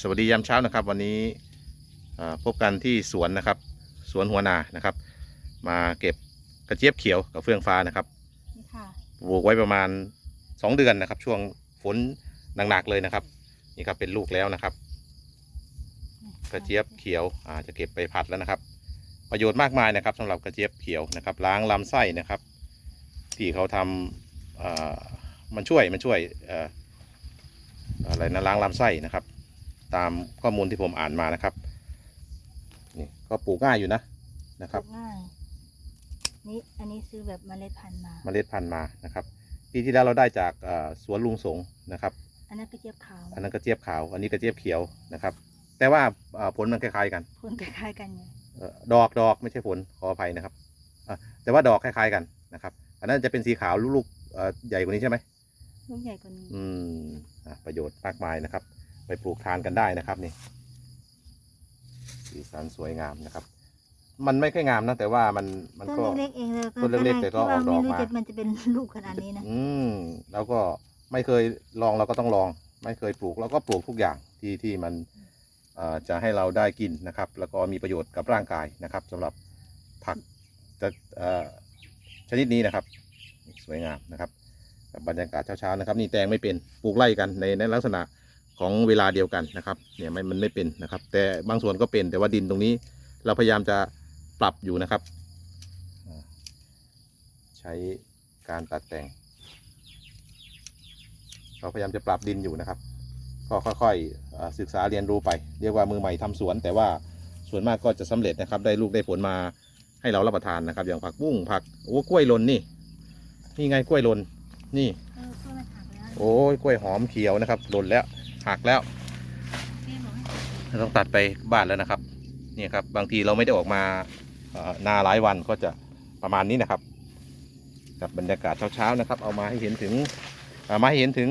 สวัสดียามเช้านะครับ วันนี้เอ่อพบกันที่สวนนะครับ สวนหัวนานะครับ มาเก็บกระเจี๊ยบเขียวกับเฟื่องฟ้านะครับนี่ค่ะปลูกไว้ประมาณ 2 เดือนนะครับ ช่วงฝนหนักๆเลยนะครับ นี่ครับเป็นลูกแล้วนะครับ กระเจี๊ยบเขียวอาจะเก็บไปผัดแล้วนะครับ ประโยชน์มากมายนะครับสำหรับกระเจี๊ยบเขียวนะครับ ล้างลำไส้นะครับ ที่เขาทำเอ่อมันช่วยมันช่วยเอ่ออะไรนะล้างลำไส้นะครับ ตามข้อมูลที่ผมอ่านมานะครับ นี่ก็ปลูกง่ายอยู่นะนะครับปลูกง่ายนี่อันนี้ซื้อแบบเมล็ดพันธุ์มา เมล็ดพันธุ์มานะครับ ปีที่แล้วเราได้จากเอ่อสวนลุงสงนะครับ อันนั้นกระเจี๊ยบขาวอันนั้นกระเจี๊ยบขาว อันนี้กระเจี๊ยบเขียวนะครับ แต่ว่าเอ่อผลมันคล้ายๆกันผลคล้ายๆกันอยู่เอ่อดอกดอกไม่ใช่ผลขออภัยนะครับอะแต่ว่าดอกคล้ายๆกันนะครับ อันนั้นจะเป็นสีขาวลูกๆเอ่อใหญ่กว่านี้ใช่ไหม ลูกใหญ่กว่านี้ อืมอะประโยชน์มากมายนะครับ ไปปลูกทานกันได้นะครับนี่สีสันสวยงามนะครับ มันไม่ค่อยงามนะแต่ว่ามันมันต้ก็นเล็กๆเองเลยต้นเล็กๆแต่ก็ออกดอกมาคิว่ไรู้จะมันจะเป็นลูกขนาดนี้นะอืมแล้วก็ไม่เคยลองเราก็ต้องลอง ไม่เคยปลูกเราก็ปลูกทุกอย่างที่ที่มันเอ่อจะให้เราได้กินนะครับ แล้วก็มีประโยชน์กับร่างกายนะครับสำหรับผักจะเอ่อชนิดนี้นะครับ สวยงามนะครับกับ บรรยากาศเช้าๆนะครับ นี่แตงไม่เป็นปลูกไล่กันในในลักษณะ ของเวลาเดียวกันนะครับเนี่ยไม่มันไม่เป็นนะครับ แต่บางส่วนก็เป็นแต่ว่าดินตรงนี้ เราพยายามจะปรับอยู่นะครับอ่าใช้การตัดแต่ง เราพยายามจะปรับดินอยู่นะครับ ก็ค่อยๆเอ่อศึกษาเรียนรู้ไป เรียกว่ามือใหม่ทำสวน แต่ว่าส่วนมากก็จะสำเร็จนะครับ ได้ลูกได้ผลมาให้เรารับประทานนะครับ อย่างผักบุ้งผักโอ้กล้วยลนนี่ นี่ไงกล้วยลนนี่เออต้นมันหักแล้วโอ้ยกล้วยหอมเขียวนะครับหล่นแล้ว หักแล้วต้องตัดไปบ้านแล้วนะครับนี่ครับบางทีเราไม่ได้ออกมาเอ่อนาหลายวันก็จะประมาณนี้นะครับ กับบรรยากาศเช้าๆนะครับ เอามาให้เห็นถึงมาให้เห็นถึง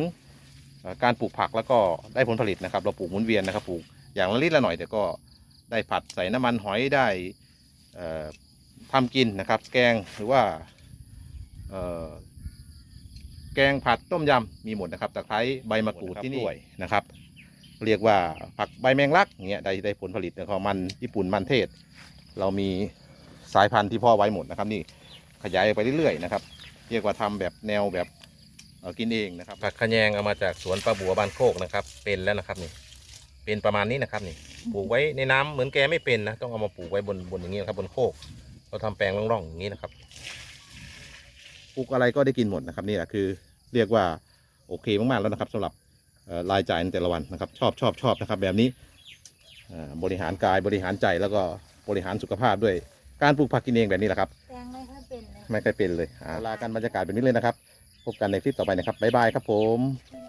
การปลูกผักแล้วก็ได้ผลผลิตนะครับ เราปลูกหมุนเวียนนะครับปลูกอย่างละนิดละหน่อยแต่ก็ได้ผัดใส่น้ำมันหอยได้เอ่อทำกินนะครับ แกงหรือว่า แกงผัดต้มยำมีหมดนะครับตะไคร้ใบมะกรูดที่นี่นะครับ เรียกว่าผักใบแมงลักอย่างเงี้ยได้ได้ผลผลิตของมันญี่ปุ่นมันเทศ เรามีสายพันธุ์ที่พ่อไว้หมดนะครับ นี่ขยายไปเรื่อยๆนะครับ เรียกว่าทำแบบแนวแบบเอ่อกินเองนะครับผักขะแยงเอามาจากสวนปลาบัวบานโคกนะครับ เป็นแล้วนะครับนี่เป็นประมาณนี้นะครับนี่ปลูกไว้ในน้ำเหมือนแกไม่เป็นนะต้องเอามาปลูกไว้บนบนอย่างนี้นะครับบนโคกเราทำแปลงร่องๆอย่างนี้นะครับ ปลูกอะไรก็ได้กินหมดนะครับนี่แหละคือเรียกว่าโอเคมากๆแล้วนะครับสำหรับเอ่อรายจ่ายในแต่ละวันนะครับ ชอบชอบชอบนะครับ แบบนี้อ่าบริหารกายบริหารใจแล้วก็บริหารสุขภาพด้วยการปลูกผักกินเองแบบนี้แหละครับแตงไม่ค่อยเป็นเลยไม่เคยเป็นเลยอ่าลากันบรรยากาศแบบนี้เลยนะครับ พบกันในคลิปต่อไปนะครับบ๊ายบายครับผมที่ร้าน